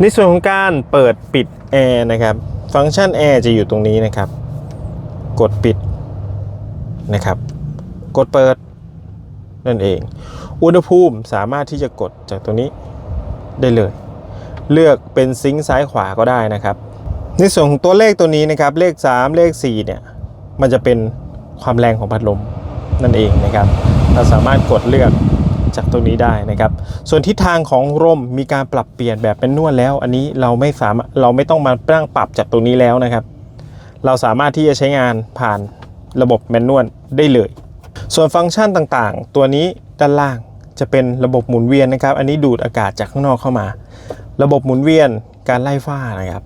ในส่วนของการเปิดปิดแอร์นะครับ ฟังก์ชันแอร์จะอยู่ตรงนี้นะครับ กดปิดนะครับ กดเปิดนั่นเอง อุณหภูมิสามารถที่จะกดจากตรงนี้ได้เลย เลือกเป็นซิงค์ซ้ายขวาก็ได้นะครับ ในส่วนของตัวเลขตัวนี้นะครับ เลข 3 เลข 4 เนี่ย มันจะเป็นความแรงของพัดลมนั่นเองนะครับ เราสามารถกดเลือก จากตรงนี้ได้นะครับ ส่วนทิศทางของลมมีการปรับเปลี่ยนแบบเป็นนวดแล้ว อันนี้เราไม่สามารถเราไม่ต้องมาตั้งปรับจากตรงนี้แล้วนะครับ เราสามารถที่จะใช้งานผ่านระบบแมนนวลได้เลย ส่วนฟังก์ชันต่างๆ ตัวนี้ด้านล่างจะเป็นระบบหมุนเวียนนะครับ อันนี้ดูดอากาศจากข้างนอกเข้ามา ระบบหมุนเวียนการไล่ฝ้านะครับ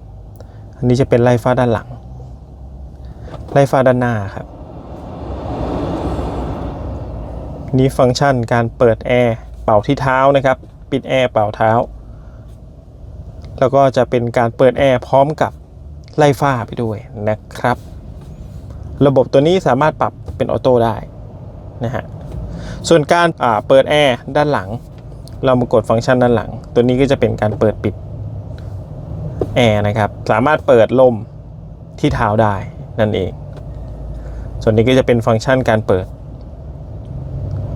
อันนี้จะเป็นไล่ฝ้าด้านหลัง ไล่ฝ้าด้านหน้าครับ นี้ฟังก์ชันการเปิดแอร์เป่าที่เท้านะครับ ปิดแอร์เป่าเท้า แล้วก็จะเป็นการเปิดแอร์พร้อมกับไล่ฝ้าไปด้วยนะครับ ระบบตัวนี้สามารถปรับเป็นออโต้ได้นะฮะส่วนการเปิดแอร์ด้านหลัง เรามากดฟังก์ชันด้านหลัง ตัวนี้ก็จะเป็นการเปิดปิดแอร์นะครับ สามารถเปิดลมที่เท้าได้นั่นเอง ส่วนนี้ก็จะเป็นฟังก์ชันการเปิด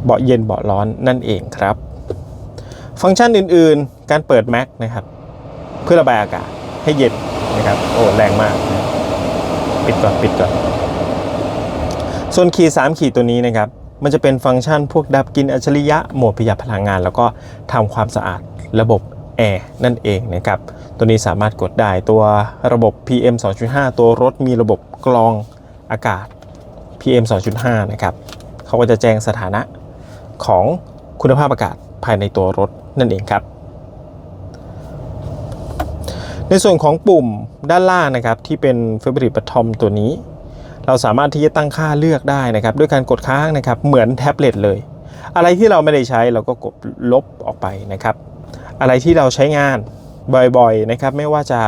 เบาะเย็นเบาะร้อนนั่นเองครับ ฟังก์ชันอื่นๆ การเปิดแม็กนะครับ เพื่อระบายอากาศให้เย็นนะครับ โอ้แรงมาก ปิดก่อนปิดก่อน ส่วนขีด3ขีดตัวนี้นะครับ มันจะเป็นฟังก์ชันพวกดับกลินอัจฉริยะโหมดประหยัดพลังงาน แล้วก็ทำความสะอาดระบบแอร์นั่นเองนะครับ ตัวนี้สามารถกดได้ตัวระบบ PM 2.5 ตัวรถมีระบบกรองอากาศ PM 2.5 นะครับ เขาก็จะแจ้งสถานะ ของคุณภาพอากาศภายในตัวรถนั่นเองครับ ในส่วนของปุ่มด้านล่างนะครับที่เป็น Fabric Bottom ตัวนี้ เราสามารถที่จะตั้งค่าเลือกได้นะครับ ด้วยการกดค้างนะครับเหมือนแท็บเล็ตเลย อะไรที่เราไม่ได้ใช้เราก็กดลบออกไปนะครับ อะไรที่เราใช้งานบ่อยๆนะครับไม่ว่าจะ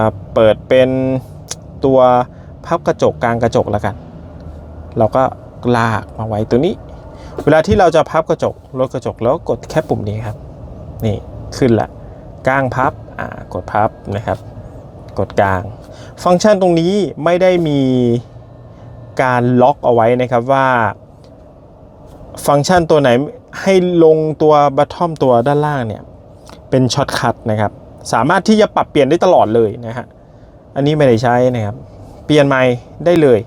าเปิดเป็นตัวพับกระจกกลางกระจกแล้วกัน เราก็ลากมาไว้ตัวนี้ เวลาที่เราจะพับกระจกลดกระจกแล้วกดแค่ปุ่มนี้ครับ นี่ขึ้นละกลางพับอ่ากดพับนะครับ กดกลาง ฟังก์ชันตรงนี้ไม่ได้มีการล็อกเอาไว้นะครับว่าฟังก์ชันตัวไหนให้ลงตัวบัตทอมตัวด้านล่างเนี่ย เป็นช็อตคัทนะครับ สามารถที่จะปรับเปลี่ยนได้ตลอดเลยนะฮะอันนี้ไม่ได้ใช้นะครับ เปลี่ยนใหม่ได้เลย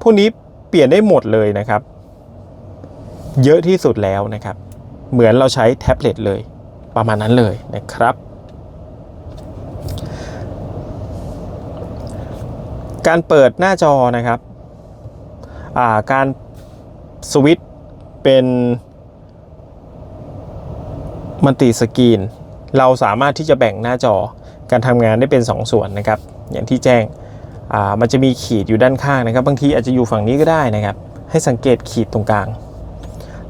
พวกนี้เปลี่ยนได้หมดเลยนะครับ เยอะที่สุดแล้วนะครับ เหมือนเราใช้แท็บเล็ตเลย ประมาณนั้นเลยนะครับ การเปิดหน้าจอนะครับาการสวิตช์เป็นมัลติสกรีน เราสามารถที่จะแบ่งหน้าจอการทำงานได้เป็น2ส่วนนะครับ อย่างที่แจ้งมันจะมีขีดอยู่ด้านข้างนะครับ บางทีอาจจะอยู่ฝั่งนี้ก็ได้นะครับ ให้สังเกตขีดตรงกลาง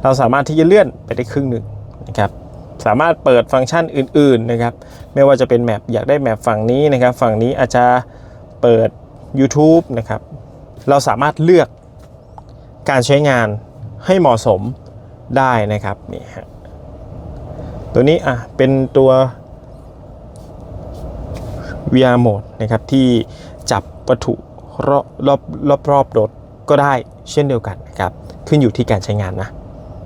เราสามารถที่จะเลื่อนไปได้ครึ่งหนึ่งนะครับสามารถเปิดฟังก์ชันอื่นๆนะครับไม่ว่าจะเป็นแมปอยากได้แมปฝั่งนี้นะครับฝั่งนี้อาจจะเปิด YouTube นะครับเราสามารถเลือกการใช้งานให้เหมาะสมได้นะครับนี่ฮะตัวนี้อะเป็นตัว VR mode นะครับที่จับวัตถุรอบรอบรอบรอบรถก็ได้เช่นเดียวกันนะครับขึ้นอยู่ที่การใช้งานนะ